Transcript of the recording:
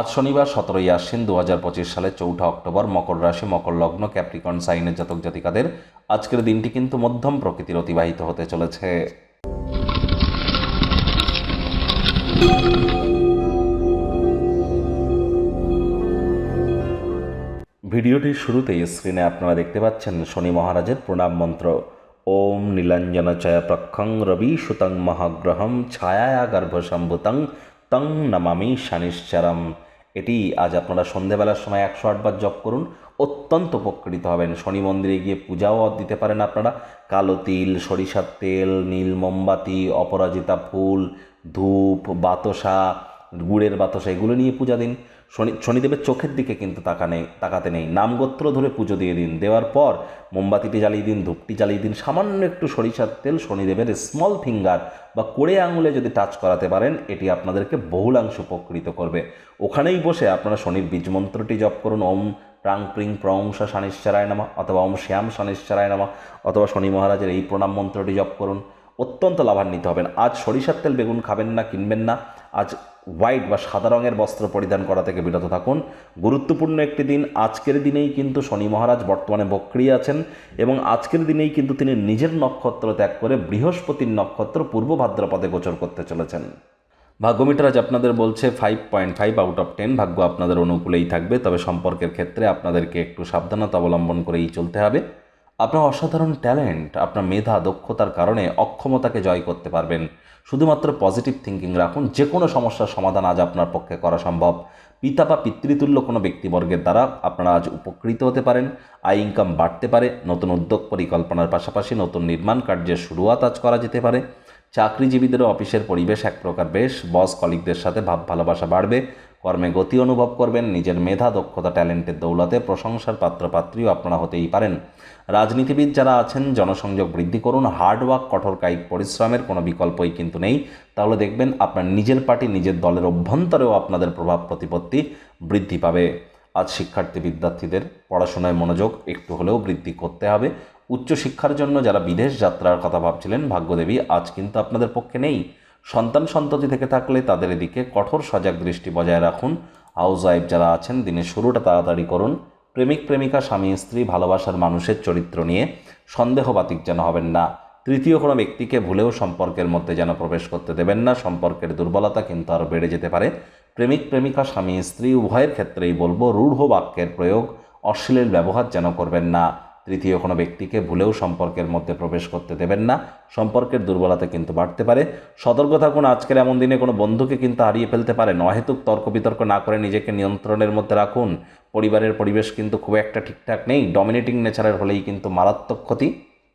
আজ শনিবার সতেরোই আশ্বিন দু হাজার পঁচিশ সালের চৌঠা অক্টোবর মকর রাশি, মকর লগ্ন, ক্যাপ্রিকন, সাইনের জাতক জাতিকাদের আজকের দিনটি কিন্তু মধ্যম প্রকৃতির অতিবাহিত হতে চলেছে। ভিডিওটির শুরুতেই স্ক্রিনে আপনারা দেখতে পাচ্ছেন শনি মহারাজের প্রণাম মন্ত্র। ওম নীলাঞ্জন চয় প্রক্ষং রবি সুতং মহাগ্রহম ছায়া গর্ভসম্ভুতং তং নমামি শানিশ্চরম। এটি আজ আপনারা সন্ধেবেলার সময় একশো আটবার জপ করুন। অত্যন্ত উপকৃত হবেন। শনি মন্দিরে গিয়ে পূজাও দিতে পারেন আপনারা। কালো তিল, সরিষার তেল, নীল মোমবাতি, অপরাজিতা ফুল, ধূপ, বাতসা, গুড়ের বাতসা, এগুলো নিয়ে পূজা দিন। শনি, শনিদেবের চোখের দিকে কিন্তু তাকা নেই তাকাতে নেই। নামগোত্র ধরে পুজো দিয়ে দিন। দেওয়ার পর মোমবাতিটি জ্বালিয়ে দিন, ধূপটি জ্বালিয়ে দিন, সামান্য একটু সরিষার তেল, শনিদেবের স্মল ফিঙ্গার বা কোড়ে আঙুলে যদি টাচ করাতে পারেন, এটি আপনাদেরকে বহুলাংশ উপকৃত করবে। ওখানেই বসে আপনারা শনির বীজ মন্ত্রটি জপ করুন। ওম প্রাং প্রিং প্রংসা শানিশ্চরায় নামা অথবা ওম শ্যাম শানিশ্চরায় নামা অথবা শনি মহারাজের এই প্রণাম মন্ত্রটি জপ করুন। অত্যন্ত লাভান্বিত হবেন। আজ সরিষার তেল বেগুন খাবেন না, কিনবেন না। আজ হোয়াইট বা সাদা রঙের বস্ত্র পরিধান করা থেকে বিরত থাকুন। গুরুত্বপূর্ণ একটি দিন, আজকের দিনেই কিন্তু শনি মহারাজ বর্তমানে বক্রি আছেন এবং আজকের দিনেই কিন্তু তিনি নিজের নক্ষত্র ত্যাগ করে বৃহস্পতির নক্ষত্র পূর্ব ভাদ্রপদে গোচর করতে চলেছেন। ভাগ্যমিটার আজ আপনাদের বলছে five point five out of ten ভাগ্য আপনাদের অনুকূলেই থাকবে। তবে সম্পর্কের ক্ষেত্রে আপনাদেরকে একটু সাবধানতা অবলম্বন করেই চলতে হবে। আপনার অসাধারণ ট্যালেন্ট, আপনার মেধা, দক্ষতার কারণে অক্ষমতাকে জয় করতে পারবেন। শুধুমাত্র পজিটিভ থিঙ্কিং রাখুন যে কোনো সমস্যার সমাধান আজ আপনার পক্ষে করা সম্ভব। পিতা বা পিতৃতুল্য কোনো ব্যক্তিবর্গের দ্বারা আপনারা আজ উপকৃত হতে পারেন, আয় ইনকাম বাড়তে পারে, নতুন উদ্যোগ পরিকল্পনার পাশাপাশি নতুন নির্মাণ কার্যের শুরুয়াত আজ করা যেতে পারে। চাকরিজীবীদেরও অফিসের পরিবেশ এক প্রকার বেশ বস কলিগদের সাথে ভাব ভালোবাসা বাড়বে কর্মে গতি অনুভব করবেন, নিজের মেধা, দক্ষতা, ট্যালেন্টের দৌলতে প্রশংসার পাত্রপাত্রীও আপনারা হতেই পারেন। রাজনীতিবিদ যারা আছেন, জনসংযোগ বৃদ্ধি করুন হার্ডওয়ার্ক কঠোর কায়িক পরিশ্রমের কোনো বিকল্পই কিন্তু নেই। তাহলে দেখবেন আপনার নিজের পার্টি, নিজের দলের অভ্যন্তরেও আপনাদের প্রভাব প্রতিপত্তি বৃদ্ধি পাবে। আজ শিক্ষার্থী বিদ্যার্থীদের পড়াশোনায় মনোযোগ একটু হলেও বৃদ্ধি করতে হবে। উচ্চশিক্ষার জন্য যারা বিদেশ যাত্রার কথা ভাবছিলেন, ভাগ্যদেবী, আজ কিন্তু আপনাদের পক্ষে নেই। সন্তান সন্ততি থেকে থাকলে তাদের এদিকে কঠোর সজাগ দৃষ্টি বজায় রাখুন। হাউস ওয়াইফ যারা আছেন, দিনের শুরুটা তাড়াতাড়ি করুন। প্রেমিক, প্রেমিকা, স্বামী, স্ত্রী, ভালোবাসার মানুষের চরিত্র নিয়ে সন্দেহবাতিক যেন হবেন না। তৃতীয় কোনো ব্যক্তিকে ভুলেও সম্পর্কের মধ্যে যেন প্রবেশ করতে দেবেন না। সম্পর্কের দুর্বলতা কিন্তু আরও বেড়ে যেতে পারে। প্রেমিক, প্রেমিকা, স্বামী, স্ত্রী, উভয়ের ক্ষেত্রেই বলব, রূঢ় বাক্যের প্রয়োগ, অশ্লীল ব্যবহার যেন করবেন না। তৃতীয় কোনো ব্যক্তিকে ভুলেও সম্পর্কের মধ্যে প্রবেশ করতে দেবেন না। সম্পর্কের দুর্বলতা কিন্তু বাড়তে পারে। সতর্ক থাকুন, আজকের এমন দিনে কোনো বন্ধুকে কিন্তু হারিয়ে ফেলতে পারে অহেতুক তর্ক বিতর্ক না করে নিজেকে নিয়ন্ত্রণের মধ্যে রাখুন। পরিবারের পরিবেশ কিন্তু খুব একটা ঠিকঠাক নেই। ডমিনেটিং নেচারের হলেই কিন্তু মারাত্মক ক্ষতি।